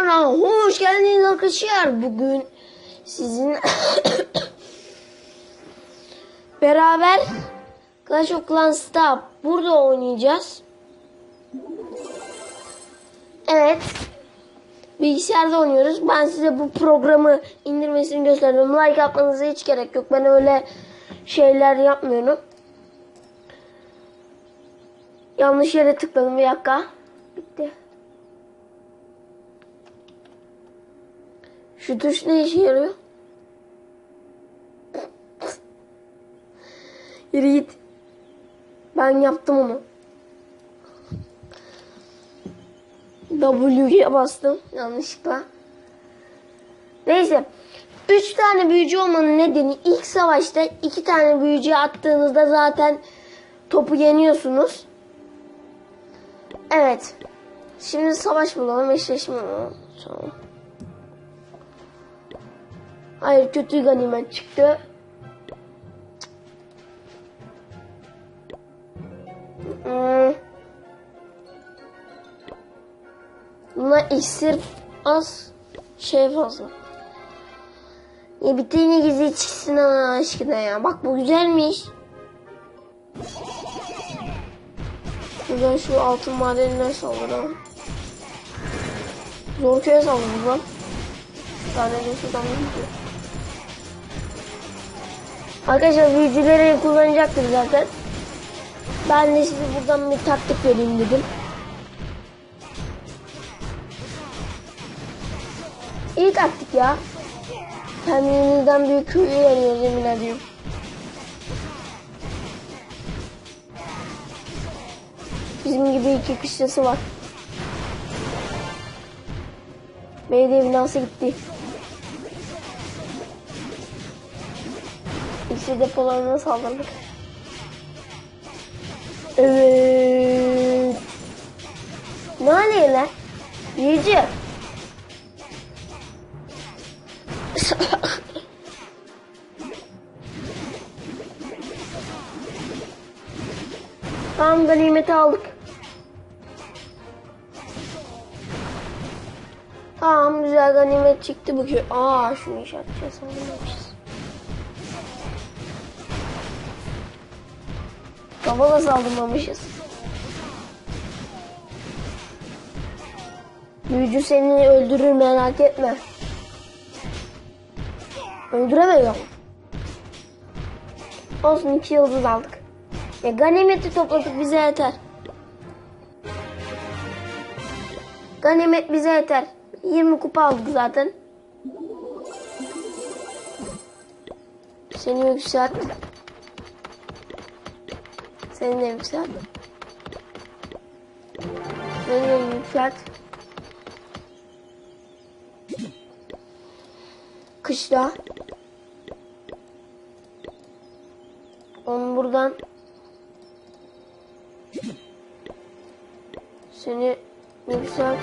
Tekrardan hoş geldiniz arkadaşlar. Bugün sizin beraber Clash of Clans'ta burada oynayacağız. Evet. Bilgisayarda oynuyoruz. Ben size bu programı indirmesini gösterdim. Like atmanıza hiç gerek yok. Ben öyle şeyler yapmıyorum. Yanlış yere tıkladım bir dakika. Bitti. Şu tuş ne işe yarıyor? Yürü git. Ben yaptım onu. W'ye bastım yanlışlıkla. Neyse. Üç tane büyücü olmanın nedeni ilk savaşta iki tane büyücü attığınızda zaten topu yeniyorsunuz. Evet. Şimdi savaş bulalım. Eşleşme. Tamam. Hayır kötü ganimet çıktı. Hmm. Buna iksir az şey fazla. Ya bir tane gizli çıksın Allah aşkına ya. Bak bu güzelmiş. Buradan şu altın madeninden saldıralım. Zor köye saldıralım lan. Bir tane de şuradan gidiyor. Arkadaşlar büyücüleri kullanacaktır zaten. Ben de size buradan bir taktik vereyim dedim. İyi taktik ya. Kendimizden büyük köyü yeniyoruz yemin ediyorum. Bizim gibi iki kışlası var. Belediye binası gitti. İkisi depolarına saldırdık. Evet. Ne oluyor lan? Yiyici. Tamam ganimeti aldık. Tamam güzel ganimet çıktı bu köy. Aa şunu işaretleyeceğiz sanırmışız. Kafa da saldırmamışız. Büyücü seni öldürür merak etme. Öldüremiyor. Olsun iki yıldız aldık. Ya ganimeti topladık bize yeter. Ganimet bize yeter. 20 kupa aldık zaten. Seni yükselt. Seni de yükselt. Seni de yükselt. Kışla. Onu buradan seni yükselt.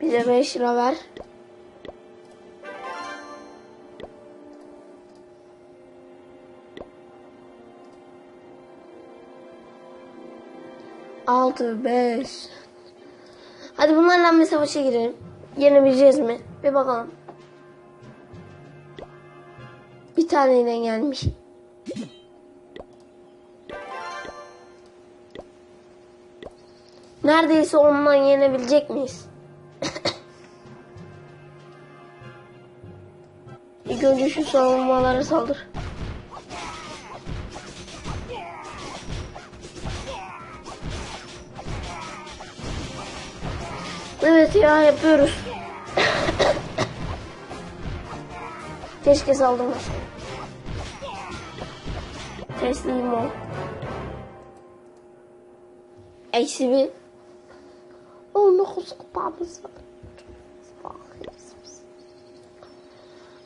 Bize 5 lira ver. Altı, beş. Hadi bunlarla bir savaşa girelim. Yenebileceğiz mi? Bir bakalım. Bir taneyle gelmiş. Neredeyse ondan yenebilecek miyiz? İlk önce şu savunmalara saldır. Evet ya yapıyoruz. Keşke saldırmasaydım. Teslim ol. Eksi bir. Oh dokuz kupamız var.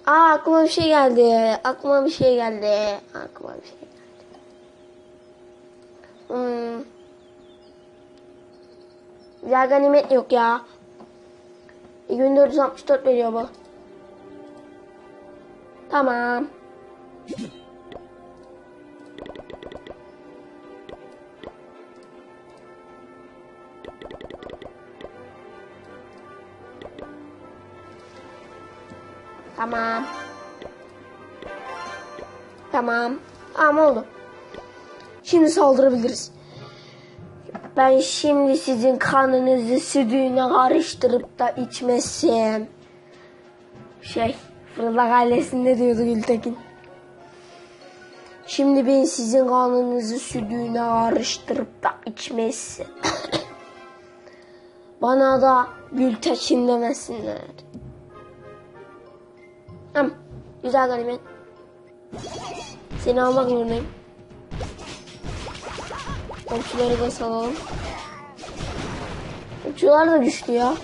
Aa aklıma bir şey geldi. Aklıma bir şey geldi. Aklıma bir şey geldi. Hmm. Diğer ganimet yok ya. 2464 veriyor bu. Tamam. Tamam. Tamam. Tamam oldu. Şimdi saldırabiliriz. Ben şimdi sizin kanınızı sütüne karıştırıp da içmezsem. Şey, Fırıldak ailesinde diyordu Gültekin. Şimdi ben sizin kanınızı sütüne karıştırıp da içmezsem. Bana da Gültekin demesinler. Tamam. Güzel ganimet. Seni almak zorundayım. Okçuları da salalım. Okçular da güçlü ya.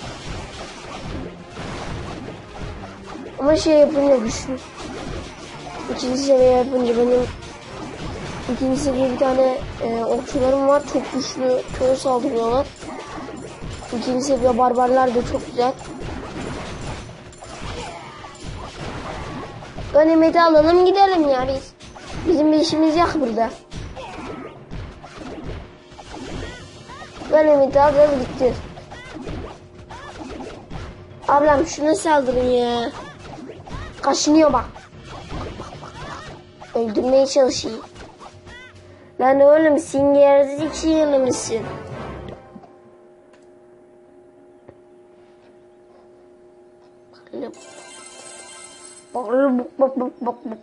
Ama şey yapınca güçlü. İkinci seviye yapınca benim ikinci seviye bir tane e, okçularım var. Çok güçlü. Köye saldırıyorlar. İkinci seviye barbarlar da çok güzel. Ganimeti alalım gidelim ya biz. Bizim bir işimiz yok burada. Ganimeti alalım gideceğiz. Ablam şuna saldırın ya. Kaşınıyor bak. Öldürmeye çalışayım. Lan oğlum singersiz iki yanı mısın? Bakalım. Bak bak bak bak bak.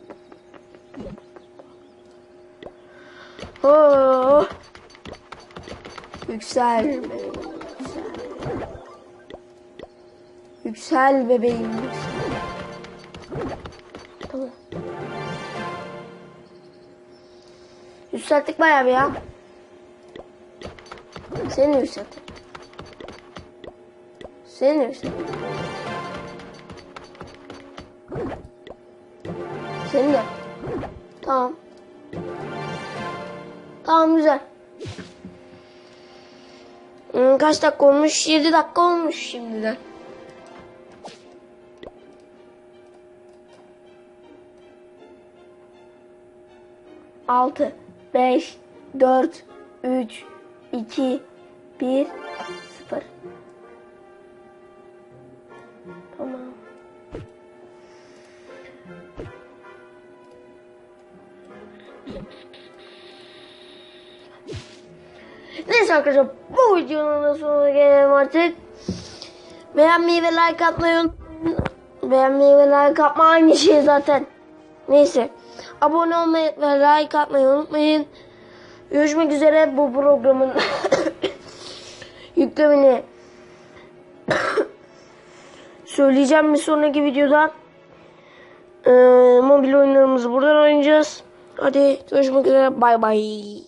Oh. Yüksel. Yüksel. Bebeğim. Tamam. Yükselttik bayağı bir ya. Seni yükselttik. Seni yükselttik. Seni de. Tamam. Tamam güzel. Hmm, kaç dakika olmuş? 7 dakika olmuş şimdiden. Altı, beş, dört, üç, iki, bir, Neyse arkadaşlar bu videonun da sonuna gelelim artık. Beğenmeyi ve like atmayı unutmayın. Beğenmeyi ve like atma aynı şey zaten. Neyse. Abone olmayı ve like atmayı unutmayın. Görüşmek üzere bu programın yüklemini söyleyeceğim bir sonraki videoda. Ee, mobil oyunlarımızı buradan oynayacağız. Hadi görüşmek üzere. Bay bay.